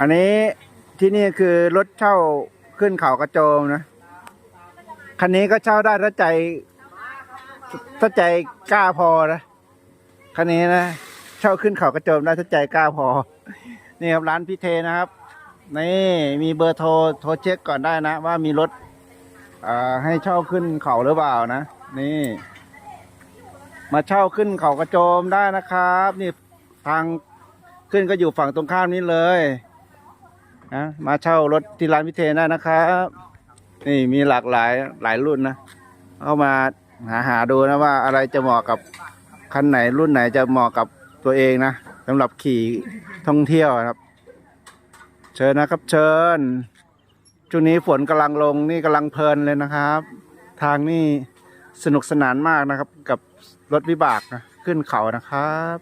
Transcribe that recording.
อันนี้ที่นี่คือรถเช่าขึ้นเขากระโจมนะ คันนี้ก็เช่าได้ถ้าใจถ้าใจกล้าพอนะคันนี้นะเช่าขึ้นเขากระโจมได้ถ้าใจกล้าพอ นี่ครับร้านพี่เทนะครับ นี่มีเบอร์โทรโทรเช็คก่อนได้นะ ว่ามีรถให้เช่าขึ้นเขาหรือเปล่านะ นี่ มาเช่าขึ้นเขากระโจมได้นะครับ นี่ทางขึ้นก็อยู่ฝั่งตรงข้ามนี้เลย นะมาเช่ารถที่ร้านพิเทได้นะครับ นี่มีหลากหลายหลายรุ่นนะ เข้ามาหาหาดูนะว่าอะไรจะเหมาะกับคันไหนรุ่นไหนจะเหมาะกับตัวเองนะสำหรับขี่ท่องเที่ยวนะครับ เชิญนะครับเชิญช่วงนี้ฝนกำลังลงนี่กำลังเพลินเลยนะครับ ทางนี่สนุกสนานมากนะครับ กับรถวิบากนะขึ้นเขานะครับ